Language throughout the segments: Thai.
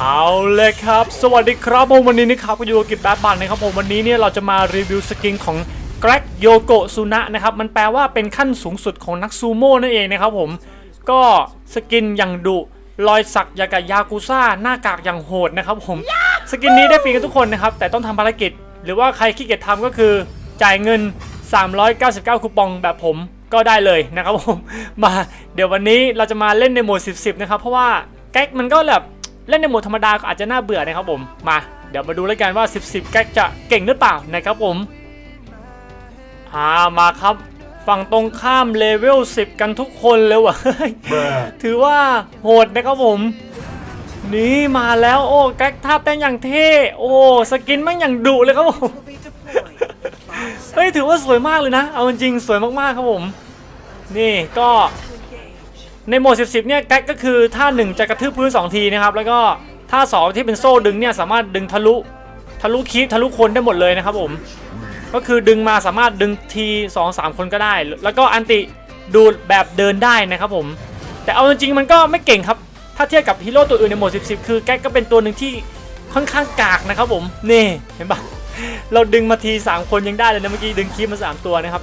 เอาเลยครับ สวัสดีครับผมวันนี้นะครับก็อยู่กับกิจแบบบันนะครับผมวันนี้เนี่ยเราจะมารีวิวสกินของแกร็กโยโกซุนะนะครับมันแปลว่าเป็นขั้นสูงสุดของนักซูโม่นั่นเองนะครับผมก็สกินอย่างดุรอยสักยากับยากุซ่าหน้ากากอย่างโหดนะครับผมสกินนี้ได้ฟรีกันทุกคนนะครับแต่ต้องทำภารกิจ หรือว่าใครขี้เกียจทำก็คือจ่ายเงิน 399 คูปองแบบผมก็ได้เลยนะครับผมมาเดี๋ยววันนี้เราจะมาเล่นในโหมด 10 10นะครับเพราะว่าแก๊กมันก็แบบ เล่นในโหมดธรรมดาก็อาจจะน่าเบื่อนะครับผมมาเดี๋ยวมาดูแล้วกันว่า 10 10แก๊กจะเก่งหรือเปล่านะครับผมอ่ามาครับฝั่งตรงข้ามเลเวล 10 กันทุกคนเลยว่ะถือว่าโหดนะครับผม นี่มาแล้วโอ้แก๊กท่าเต้นอย่างเท่โอ้สกินม่งอย่างดุเลยครับผมเฮ้ยถือว่าสวยมากเลยนะ เอาจริงๆสวยมากๆครับผม นี่ก็ ในโหมด 10 10 เนี่ยแก๊กก็คือท่า 1 จะกระทืบพื้น 2 ทีนะครับ แล้วก็ท่า 2 ที่เป็นโซ่ดึงเนี่ยสามารถดึงทะลุทะลุคีปทะลุคนได้หมดเลยนะครับผม ก็คือดึงมาสามารถดึงที2 3 คนก็ได้ แล้วก็อันติดูดแบบเดินได้นะครับผม แต่เอาจริงๆมันก็ไม่เก่งครับ ถ้าเทียบกับฮีโร่ตัวอื่นในโหมด 10 10 คือแก๊กก็เป็นตัวหนึ่งที่ค่อนข้างกากนะครับผมนี่เห็นปะเราดึงมาที 3 คนยังได้เลยนะเมื่อกี้ดึงคีปมา 3 ตัวนะครับ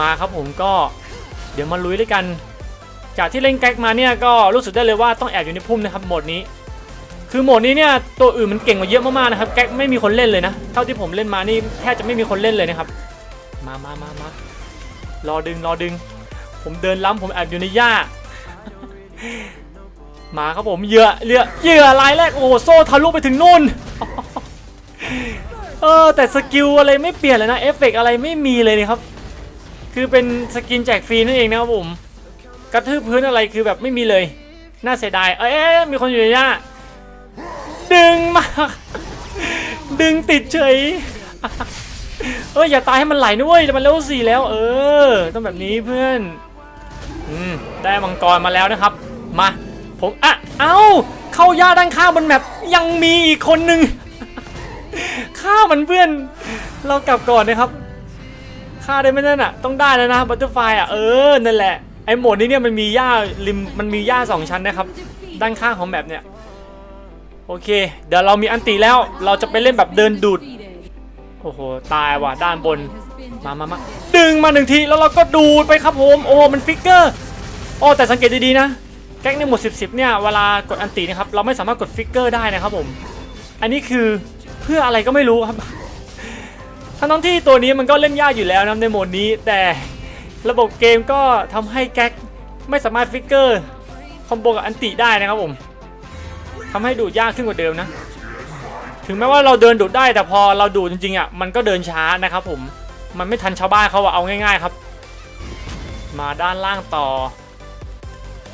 มาครับผมก็เดี๋ยวมาลุยด้วยกัน จากที่เล่นแก๊กมาเนี่ยก็รู้สึกได้เลยว่าต้องแอบอยู่ในพุ่มนะครับโหมดนี้ คือโหมดนี้เนี่ยตัวอื่นมันเก่งกว่าเยอะมากๆนะครับแก๊กไม่มีคนเล่นเลยนะเท่าที่ผมเล่นมานี่แทบจะไม่มีคนเล่นเลยนะครับมามามามารอดึงรอดึง ผมเดินล้ำผมแอบอยู่ในหญ้ามาครับผมเหยื่อเหยื่อเหยื่อรายแรกโอ้โหโซ่ทะลุไปถึงนู่นเออแต่สกิลอะไรไม่เปลี่ยนเลยนะเอฟเฟกต์อะไรไม่มีเลยนะครับ คือเป็นสกินแจกฟรีนั่นเองนะครับผม กระทืบพื้นอะไรคือแบบไม่มีเลย น่าเสียดาย เอ้ยมีคนอยู่ในหญ้าดึงมาดึงติดเฉย เอ้ยอย่าตายให้มันไหลนะเว้ยแต่มันเลเวลสี่แล้ว เออ ต้องแบบนี้เพื่อนอืมได้มังกรมาแล้วนะครับ มา ผมอะเอ้า เข้าหญ้าด้านข้างบนแมปยังมีอีกคนนึงฆ่ามันเพื่อน เรากลับก่อนนะครับฆ่าได้ไหมนั่นอะ ต้องได้แล้วนะบัตเตอร์ไฟอะ เออ นั่นแหละ ไอ้โหมดนี้เนี่ยมันมีหญ้าริมมันมีหญ้าสองชั้นนะครับ ด้านข้างของแบบเนี่ยโอเค เดี๋ยวเรามีอันติแล้วเราจะไปเล่นแบบเดินดูดโอ้โหตายว่ะด้านบนมามามาดึงมาหนึ่งทีแล้วเราก็ดูดไปครับผมโอ้โหมันฟิกเกอร์โอ้แต่สังเกตดีๆนะแก๊กในหมวด10 10เนี่ยเวลากดอันตินะครับเราไม่สามารถกดฟิกเกอร์ได้นะครับผม อันนี้คือเพื่ออะไรก็ไม่รู้ครับทั้งที่ตัวนี้มันก็เล่นยากอยู่แล้วนะในโหมดนี้แต่ ระบบเกมก็ทำให้แก๊กไม่สามารถฟิกเกอร์คอมโบกับอันติได้นะครับผมทำให้ดูดยากขึ้นกว่าเดิมนะ ถึงแม้ว่าเราเดินดูดได้แต่พอเราดูดจริงๆอะมันก็เดินช้านะครับผมมันไม่ทันชาวบ้านเขาว่าเอาง่าย ๆครับ มาด้านล่างต่อ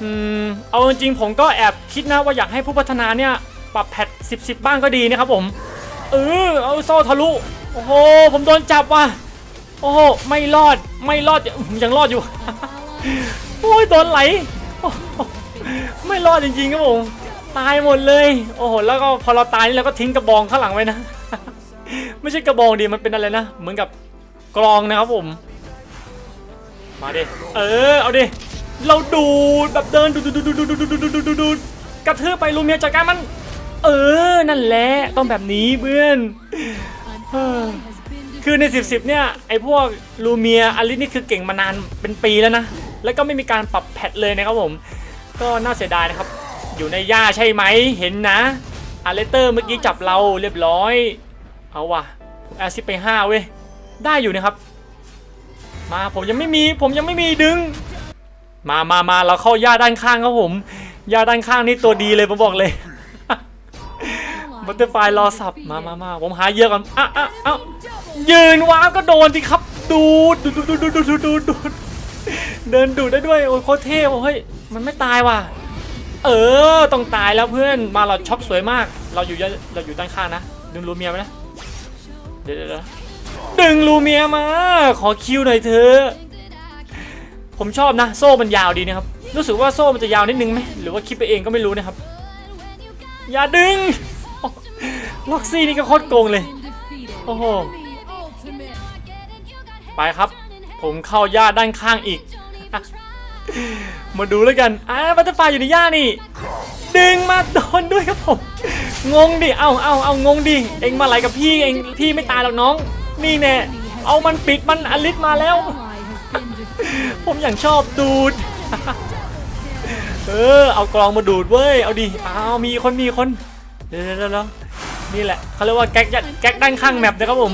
อืมเอาจริงๆผมก็แอบคิดนะว่าอยากให้ผู้พัฒนาเนี่ยปรับแพท10 10บ้างก็ดีนะครับผมเออเอาโซ่ทะลุโอ้โหผมโดนจับว่ะ โอ้โหไม่รอดไม่รอดยังรอดอยู่ โอ้ยโดนไหลโอ้โหไม่รอดจริงๆครับผมตายหมดเลย โอ้โหแล้วก็พอเราตายนี่เราก็ทิ้งกระบองข้างหลังไว้นะ ไม่ใช่กระบองดีมันเป็นอะไรนะ เหมือนกับกรองนะครับผม มาดิ เออ เอาดิ เราดูดแบบเดินดูดดูดดูดดูดดูดดูดดูดดูดดูดกระเทืบไปลูเมียจัดการมัน เออ นั่นแหละ ต้องแบบนี้เพื่อน คือใน 10 10 เนี่ยไอพวกลูเมียอลิสนี่คือเก่งมานานเป็นปีแล้วนะ แล้วก็ไม่มีการปรับแพทเลยนะครับผม ก็น่าเสียดายนะครับ อยู่ในหญ้าใช่ไหมเห็นนะอาเลเตอร์เมื่อกี้จับเราเรียบร้อย เอาว่ะแอซิดไป5เว้ย ได้อยู่นะครับ มาผมยังไม่มีผมยังไม่มีดึง มามามาเราเข้าหญ้าด้านข้างครับผมหญ้าด้านข้างนี่ตัวดีเลยผมบอกเลย บัตเตอร์ไฟรอสับมามามาผมหาเยอะก่อนอะอะอะยืนว้าวก็โดนสิครับ ดูดดูดดูดดูดดูดูเดินดูดได้ด้วย โอ้ยโคตรเท่ว่ะเฮ้ย มันไม่ตายว่ะ เออ ต้องตายแล้วเพื่อน มาเราช็อปสวยมาก เราอยู่เราอยู่ด้านข้างนะ ดึงลูเมียไหมนะ เดี๋ยวเดี๋ยวดึงลูเมียมา ขอคิวหน่อยเถอะ ผมชอบนะ โซ่มันยาวดีนะครับ รู้สึกว่าโซ่มันจะยาวนิดนึงไหม หรือว่าคิดไปเองก็ไม่รู้นะครับ อย่าดึง ล็อกซี่นี่ก็โคตรโกงเลย โอ้โห ไปครับ ผมเข้าหญ้าด้านข้างอีก มาดูแล้วกันอ่าบัตเตอร์ไฟอยู่ในหญ้านี่ ดึงมาโดนด้วยครับผม งงดิ เอาเอาเอางงดิ เองมาไหลกับพี่ เองพี่ไม่ตายหรอกน้อง นี่แน่ เอามันปิดมันอลิสมาแล้ว ผมอย่างชอบดูด เออ เอากลองมาดูดเว้ย เอาดิ เอามีคนมีคน ดี๋ยวเดี๋ยวนี่แหละเขาเรียกว่าแก๊กยัดแก๊กด้านข้างแมปนะครับผม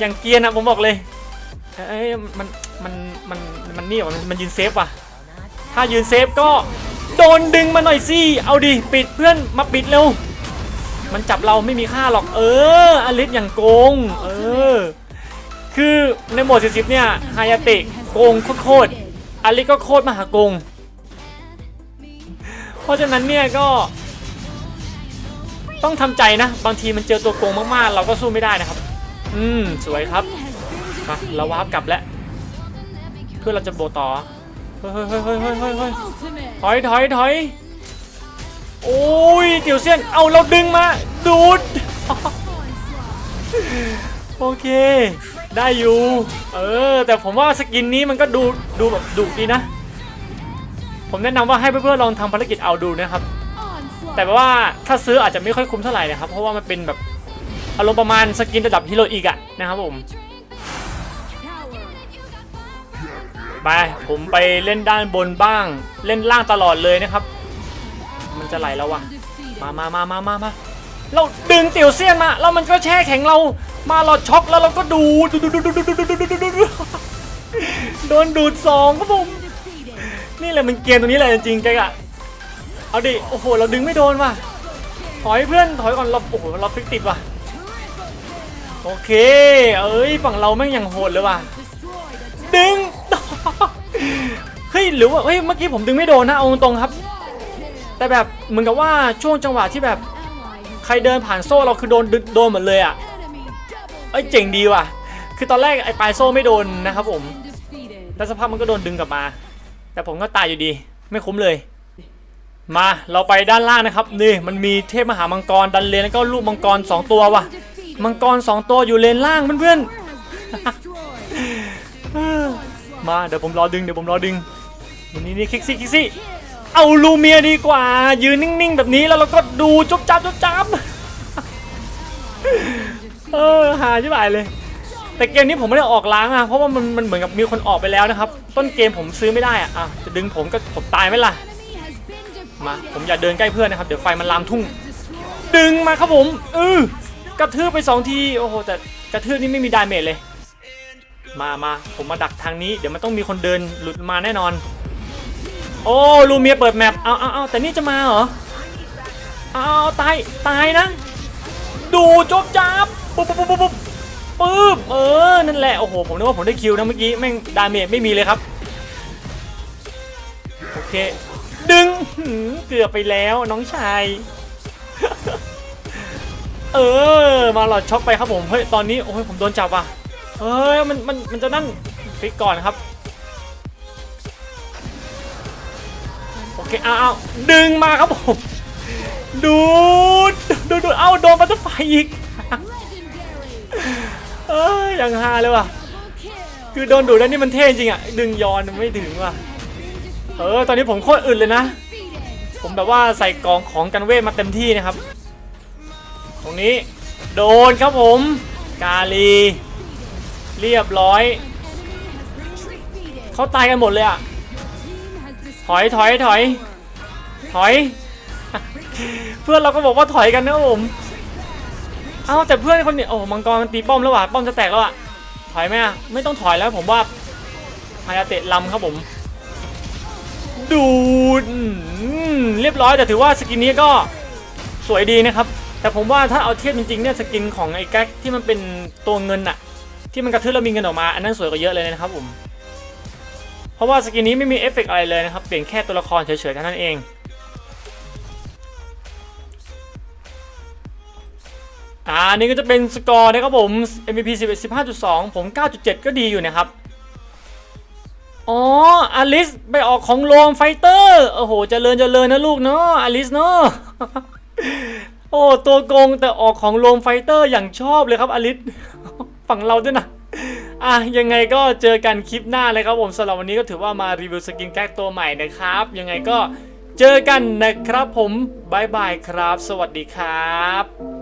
อย่างเกียร์นะผมบอกเลยเอ้ยมันมันมันมันนี่ว่ะมันยืนเซฟว่ะถ้ายืนเซฟก็โดนดึงมาหน่อยสิเอาดิปิดเพื่อนมาปิดเร็วมันจับเราไม่มีค่าหรอกเอออลิสอย่างโกงเออคือในโหมด40เนี่ยฮายาเตะโกงโคตรอลิสก็โคตรมหาโกง เพราะฉะนั้นเนี่ยก็ ต้องทำใจนะ บางทีมันเจอตัวโกงมากๆ เราก็สู้ไม่ได้นะครับ อืมสวยครับมาเราวาร์ปกลับแล้วเพื่อเราจะโบต่อเฮ้ยเฮ้ยเฮ้ยเฮ้ยเฮ้ยเฮ้ยถอยถอยถอยโอ้ยเกี่ยวเส้นเอาเราดึงมาดูดโอเค ได้อยู่ เออ แต่ผมว่าสกินนี้มันก็ดูดูแบบดุดีนะ ผมแนะนำว่าให้เพื่อนๆลองทำภารกิจเอาดูนะครับ แต่ว่าถ้าซื้ออาจจะไม่ค่อยคุ้มเท่าไหร่นะครับ เพราะว่ามันเป็นแบบอารมณ์ประมาณสกินระดับฮีโร่อีกอะนะครับผมไปผมไปเล่นด้านบนบ้าง เล่นล่างตลอดเลยนะครับ มันจะไหลแล้ววะมามามามามามาเราดึงเตี่ยวเซียนมาแล้วมันก็แช่แข็งเรา มาเราช็อกแล้วเราก็ดูดูดูดูดูดูดูดูดูดูดูโดนดูดสองครับผมนี่แหละมันเกมตรงนี้แหละจริงๆแกอะ เอาดิ โอ้โห เราดึงไม่โดนว่ะ ถอยเพื่อน ถอยก่อนเราโอ้โห เราฟิกติดว่ะ โอเค เอ้ย ฝั่งเราแม่งอย่างโหดเลยว่ะ ดึง เฮ้ย หรือว่า เฮ้ย เมื่อกี้ผมดึงไม่โดนนะ เอาตรงๆครับ แต่แบบ เหมือนกับว่าช่วงจังหวะที่แบบ ใครเดินผ่านโซ่เราคือโดนดึโดนหมดเลยอะ เอ้ย เจ๋งดีว่ะ คือตอนแรกไอ้ปลายโซ่ไม่โดนนะครับผม แล้วสักพักมันก็โดนดึงกลับมา แต่ผมก็ตายอยู่ดี ไม่คุ้มเลย มาเราไปด้านล่างนะครับนี่มันมีเทพมหามังกรดันเลนแล้วก็ลูกมังกร 2 ตัวว่ะ มังกร 2 ตัวอยู่เลนล่างเพื่อนๆมาเดี๋ยวผมรอดึงเดี๋ยวผมรอดึงนี่นี่คิกซี่คิกซี่เอาลูเมียดีกว่า ยืนนิ่งๆ แบบนี้แล้วเราก็ดูจบจับจบจับเออหาชิบหายเลย แต่เกมนี้ผมไม่ได้ออกล้างอะเพราะว่ามันมันเหมือนกับมีคนออกไปแล้วนะครับ ต้นเกมผมซื้อไม่ได้อะอะจะดึงผมก็ผมตายไหมล่ะ มาผมอย่าเดินใกล้เพื่อนนะครับ เดี๋ยวไฟมันลามทุ่ง ดึงมาครับผมเออกระทืบไปสองทีโอ้โหแต่กระทืบนี่ไม่มีดาเมจเลย มามาผมมาดักทางนี้ เดี๋ยวมันต้องมีคนเดินหลุดมาแน่นอน โอ้ลูเมียเปิดแมปเอาเอาเอาแต่นี่จะมาเหรอเอาตายตายนะ ดูจบจับปุ๊บปุ๊บปุ๊บปุ๊บปุ๊บเออนั่นแหละโอ้โหผมนึกว่าผมได้คิวนะเมื่อกี้แม่งดาเมจไม่มีเลยครับโอเค ดึงหืมเกือบไปแล้วน้องชาย เออ มาหลอดช็อกไปครับผม เฮ้ย ตอนนี้ โอ้ย ผมโดนจับว่ะ เฮ้ย มัน มัน มันจะนั่นฟิกก่อนครับ โอเคเอาเอาดึงมาครับผม ดูด ดูดดูดเอาโดนบัตเตอร์ไฟอีก เอ้ยยังฮาเลยว่ะ คือโดนดูดแล้วนี่มันเท่จริงอะ ดึงย้อนไม่ถึงว่ะ เออ ตอนนี้ผมโคตรอึดเลยนะ ผมแบบว่าใส่กองของกันเวทมาเต็มที่นะครับ ตรงนี้โดนครับผม กาลี เรียบร้อย เขาตายกันหมดเลยอะถอยถอยถอยถอย เพื่อนเราก็บอกว่าถอยกันนะผม เอ้าแต่เพื่อนคนนี้โอ้มังกรมันตีป้อมแล้วว่ะป้อมจะแตกแล้วอะถอยไหมอะไม่ต้องถอยแล้วผมว่าฮายาเตะลำครับผม ดูดเรียบร้อยแต่ถือว่าสกินนี้ก็สวยดีนะครับ แต่ผมว่าถ้าเอาเทียบจริงๆเนี่ยสกินของไอ้แก๊กที่มันเป็นตัวเงินอะที่มันกระทืบแล้วมีเงินออกมา อันนั้นสวยกว่าเยอะเลยนะครับผมเพราะว่าสกินนี้ไม่มีเอฟเฟกต์อะไรเลยนะครับเปลี่ยนแค่ตัวละครเฉยๆเท่านั้นเองอ่านนี่ก็จะเป็นสกอร์นะครับผม MVP 11 15.2 ผม 9.7 ก็ดีอยู่นะครับ อ๋ออลิสไปออกของโรมไฟเตอร์ โอ้โหเจริญเจริญนะลูกเนาะอลิสเนาะโอ้ตัวโกงแต่ออกของโรมไฟเตอร์อย่างชอบเลยครับอลิสฝั่งเราด้วยนะอะยังไงก็เจอกันคลิปหน้าเลยครับผมสำหรับวันนี้ก็ถือว่ามารีวิวสกินแก๊กตัวใหม่นะครับ ยังไงก็เจอกันนะครับผมบายบายครับ สวัสดีครับ